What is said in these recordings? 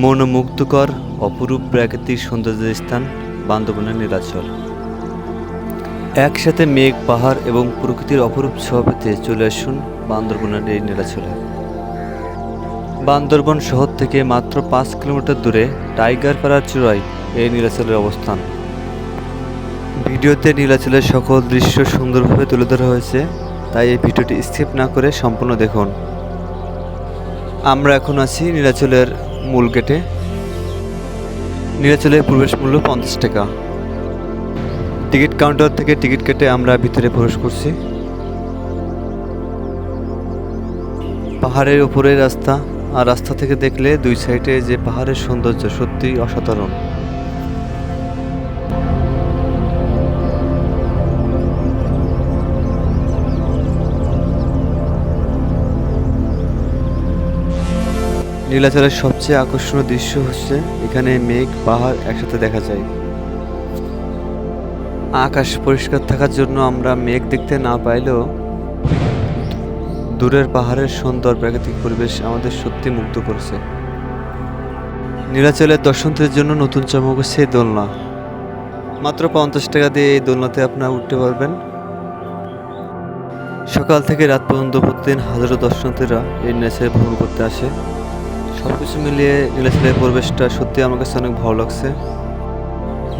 মনোমুগ্ধকর, অপরূপ প্রাকৃতিক সৌন্দর্যের স্থান বান্দরবনের নীলাচল। একসাথে মেঘ, পাহাড় এবং প্রকৃতির অপরূপ ছোঁয়া চলে আসুন বান্দরবনের এই নীলাচলে। বান্দরবন শহর থেকে মাত্র পাঁচ কিলোমিটার দূরে টাইগার পাড়ার চূড়ায় এই নীলাচলের অবস্থান। ভিডিওতে নীলাচলের সকল দৃশ্য সুন্দরভাবে তুলে ধরা হয়েছে, তাই এই ভিডিওটি স্কিপ না করে সম্পূর্ণ দেখুন। আমরা এখন আছি নীলাচলের মূল গেটে। নীলাচলের প্রবেশ মূল্য পঞ্চাশ টাকা। টিকিট কাউন্টার থেকে টিকিট কেটে আমরা ভিতরে প্রবেশ করছি। পাহাড়ের উপরে রাস্তা, আর রাস্তা থেকে দেখলে দুই সাইডে যে পাহাড়ের সৌন্দর্য সত্যিই অসাধারণ। নীলাচলের সবচেয়ে আকর্ষণীয় দৃশ্য হচ্ছে এখানে মেঘ, পাহাড় একসাথে দেখা যায়। আকাশ পরিষ্কার থাকার জন্য আমরা মেঘ দেখতে না পাইলেও দূরের পাহাড়ের সুন্দর প্রাকৃতিক পরিবেশ আমাদের সত্যি মুগ্ধ করেছে। নীলাচলের দর্শনদের জন্য নতুন চমক হচ্ছে এই দোলনা। মাত্র পঞ্চাশ টাকা দিয়ে এই দোলনাতে আপনারা উঠতে পারবেন। সকাল থেকে রাত পর্যন্ত প্রতিদিন হাজারো দর্শনার্থীরা এই নীলাচলে ভ্রমণ করতে আসে। সব কিছু মিলিয়ে নীলাচলের পরিবেশটা সত্যি আমার কাছে অনেক ভালো লাগছে।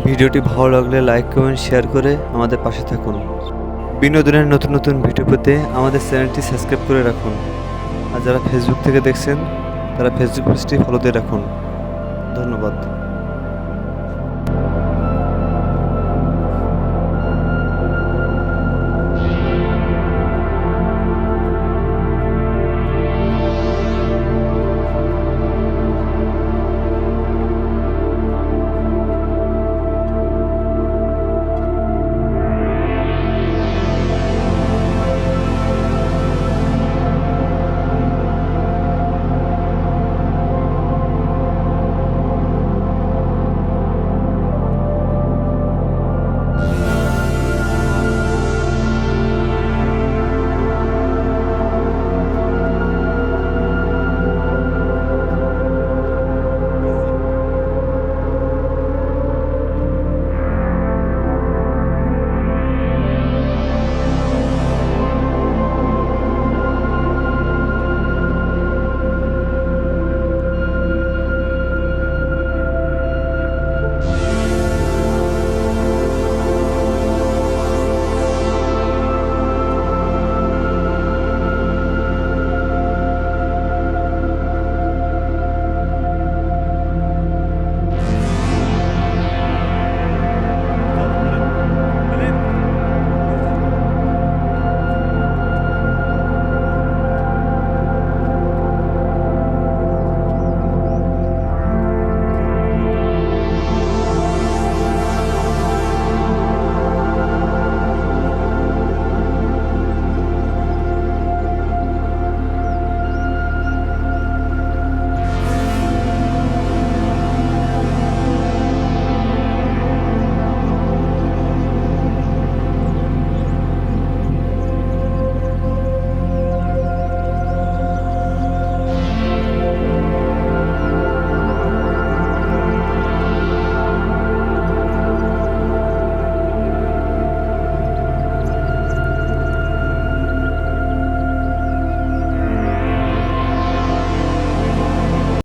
ভিডিওটি ভালো লাগলে লাইক কমেন্ট শেয়ার করে আমাদের পাশে থাকুন। বিনোদনের নতুন নতুন ভিডিও পেতে আমাদের চ্যানেলটি সাবস্ক্রাইব করে রাখুন। আর যারা ফেসবুক থেকে দেখছেন, তারা ফেসবুক পেজটি ফলো দিয়ে রাখুন। ধন্যবাদ।